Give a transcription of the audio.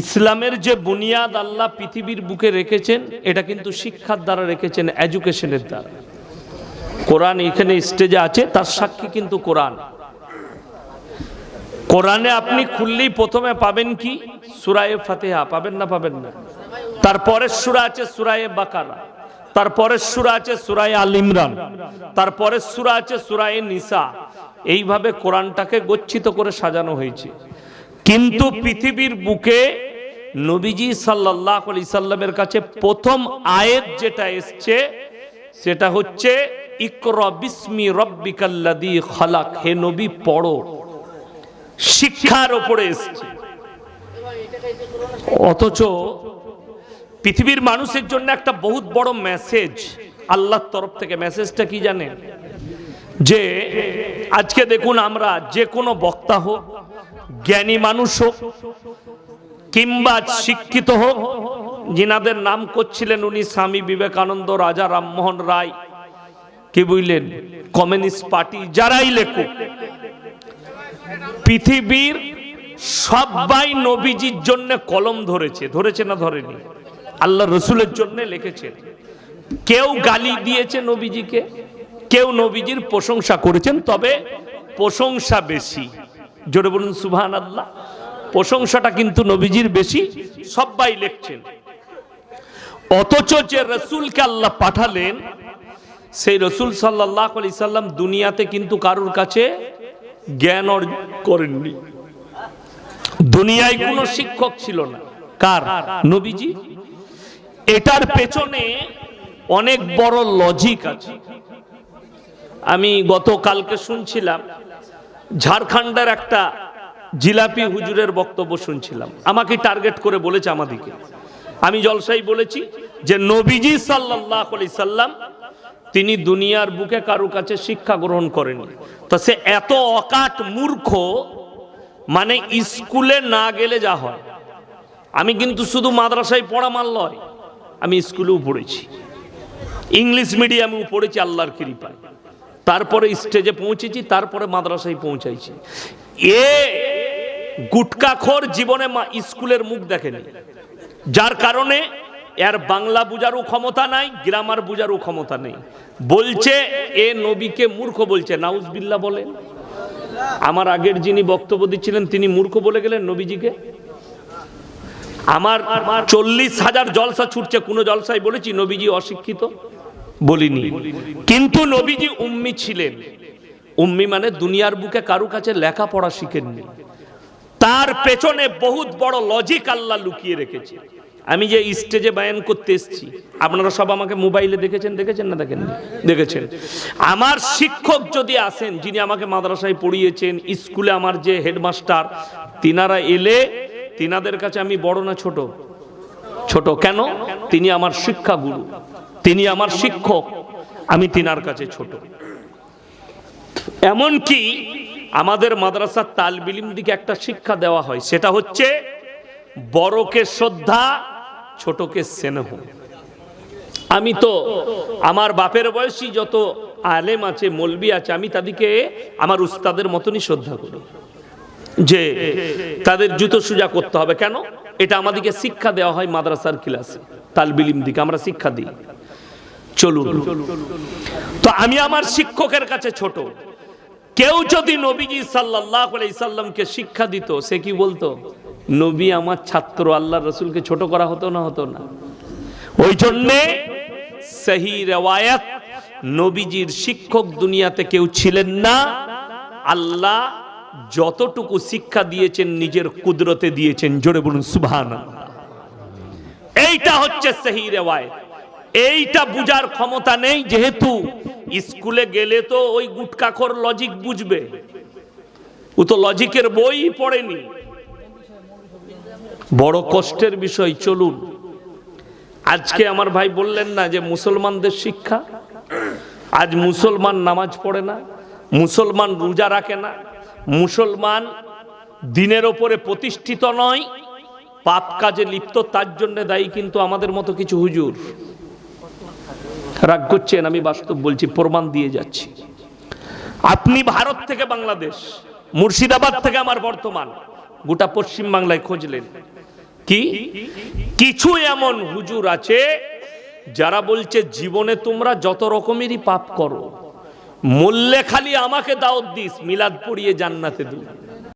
ইসলামের যে বুনিয়াদ আল্লাহ পৃথিবীর বুকে রেখেছেন, এটা কিন্তু শিক্ষার দ্বারা রেখেছেন, এডুকেশনের দ্বারা। কোরআন এখানে স্টেজে আছে, তার সাক্ষী কিন্তু কোরআন। কোরআনে আপনি খুললেই প্রথমে পাবেন কি? সুরায়ে ফাতেহা, পাবেন না পাবেন না? তারপরের সুরা আছে সুরায়ে বাকারা, তারপরের সুরা আছে সুরায়ে আল ইমরান, তারপরের সুরা আছে সুরায়ে নিসা। এইভাবে কোরআনটাকে গচ্ছিত করে সাজানো হয়েছে। কিন্তু পৃথিবীর বুকে নবীজি সাল্লাহ আলি সাল্লামের কাছে প্রথম আয়েত যেটা এসছে, সেটা হচ্ছে, ইকর বিস্মি রব্বিকাল্লাদি খালাক। হে নবী শিক্ষার ওপরে এসছে। অথচ পৃথিবীর মানুষের জন্য একটা বহুত বড় মেসেজ আল্লাহর তরফ থেকে। মেসেজটা কি জানেন? যে, আজকে দেখুন আমরা যে কোনো বক্তা হোক, জ্ঞানী মানুষ হোক কিংবা শিক্ষিত হোক, যিনাদের নাম করছিলেন উনি স্বামী বিবেকানন্দ, রাজা রামমোহন রায়। কি বুঝলেন? কমিউনিস্ট পার্টি যারাই লেখুক। পৃথিবীর সবাই নবীজির জন্য কলম ধরেছে। ধরেছে না ধরেনি? আল্লাহ রসুলের জন্য লিখেছে। কেউ গালি দিয়েছে নবীজিকে, কেউ নবীজির প্রশংসা করেছেন, তবে প্রশংসা বেশি। জোরে বলুন সুবহান আল্লাহ প্রশংসাটা কিন্তু নবীজির বেশি সবাই লিখছেন। অথচ যে রসুলকে আল্লাহ পাঠালেন, সেই রসুল সাল্লাহ আলি সাল্লাম দুনিয়াতে কিন্তু কারুর কাছে জ্ঞান অর্জন করেননি। দুনিয়ায় কোনো শিক্ষক ছিল না। কার? নবীজি। এটার পেছনে অনেক বড় লজিক আছে। আমি গতকালকে শুনছিলাম, ঝাড়খণ্ডের একটা জিলাপি হুজুরের বক্তব্য শুনছিলাম। আমাকে টার্গেট করে বলেছে আমাদিকে আমি জলসাই বলেছি যে নবীজি সাল্লাহ সাল্লাম, তিনি দুনিয়ার বুকে কারও কাছে শিক্ষা গ্রহণ করেনি তো সে এত অকাট মূর্খ মানে স্কুলে না গেলে যা হয়। আমি কিন্তু শুধু মাদ্রাসায় পড়া মাল নয়, আমি স্কুলেও পড়েছি। ইংলিশ মিডিয়ামেও পড়েছি, আল্লাহর কৃপায়। তারপরে স্টেজে পৌঁছেছি, তারপরে মাদ্রাসায় পৌঁছাইছি। এ গুটকাখোর জীবনে মা স্কুলের মুখ দেখেনি। যার কারণে এর বাংলা বুঝারও ক্ষমতা নাই, গ্রামার বুঝারও ক্ষমতা নেই। বলছে, এ নবীকে মূর্খ বলছে। নাউজবিল্লা বলেন, আমার আগের যিনি বক্তব্য দিচ্ছিলেন, তিনি মূর্খ বলে গেলেন নবীজিকে? আমার চল্লিশ হাজার জলসা ছুটছে, কোনো জলসায় বলেছি, নবীজি অশিক্ষিত? বলিনি। কিন্তু নবীজি উম্মি ছিলেন। উম্মি মানে দুনিয়ার বুকে কারু কাছে লেখাপড়া শিখেননি। তার পেছনে বহুত বড় লজিক আল্লাহ লুকিয়ে রেখেছে। আমি যে স্টেজে বায়ান করতে এসেছি, আপনারা সব আমাকে মোবাইলে দেখেছেন দেখেছেন না দেখেন? দেখেছেন। আমার শিক্ষক যদি আসেন, যিনি আমাকে মাদ্রাসায় পড়িয়েছেন, স্কুলে আমার যে হেডমাস্টার তিনারা এলে তিনাদের কাছে আমি বড় না ছোট? ছোট কেন? তিনি আমার শিক্ষা গুরু তিনি আমার শিক্ষক, আমি তিনার কাছে ছোট। এমনকি আমাদের মাদ্রাসার তালবিলিম দিকে একটা শিক্ষা দেওয়া হয়, সেটা হচ্ছে বড়কে শ্রদ্ধা, ছোটকে স্নেহ। আমি তো আমার বাপের বয়সী যত আলেম আছে, মলবি আছে, আমি তাদেরকে আমার উস্তাদের মতনই শ্রদ্ধা করি। যে তাদের জুতো সুজা করতে হবে কেন? এটা আমাদেরকে শিক্ষা দেওয়া হয় মাদ্রাসার ক্লাসে, তালবিলিম দিকে আমরা শিক্ষা দিই। চলুন। তো আমি আমার শিক্ষকের কাছে ছোট। কেউ যদি নবীজি সাল্লাহ সাল্লামকে শিক্ষা দিত, সে কি বলতো? নবী আমার ছাত্র আল্লাহ রসুলকে ছোট করা হতো না হতো না। ওই জন্যে সেই রেওয়ায়াত, নবীজির শিক্ষক দুনিয়াতে কেউ ছিলেন না। আল্লাহ যতটুকু শিক্ষা দিয়েছেন, নিজের কুদরতে দিয়েছেন। জোরে বলুন সুবহান এইটা হচ্ছে সেই রেওয়ায়ত। এইটা বুঝার ক্ষমতা নেই যেহেতু স্কুলে গেলে তো ওই গুটকাখর লজিক বুঝবে। ও তো লজিকের বই পড়েনি। বড় কষ্টের বিষয়, চলুন। আজকে আমার ভাই বললেন না যে মুসলমানদের শিক্ষা। আজ মুসলমান নামাজ পড়ে না, মুসলমান রোজা রাখে না, মুসলমান দিনের ওপরে প্রতিষ্ঠিত নয়, পাপ কাজে লিপ্ত, তার জন্য দায়ী কিন্তু আমাদের মতো কিছু হুজুর। রাগ করছেন, আমি বাস্তব বলছি, প্রমাণ দিয়ে যাচ্ছি। আপনি ভারত থেকে বাংলাদেশ, মুর্শিদাবাদ থেকে আমার বর্তমান, গোটা পশ্চিম বাংলায় খুঁজলেন। কি? কিছু এমন হুজুর আছে, যারা বলছে, জীবনে তোমরা যত রকমেরই পাপ করো, মূল্যে খালি আমাকে দাওয়াত দিস, মিলাদ পড়িয়ে জান্নাতে দিই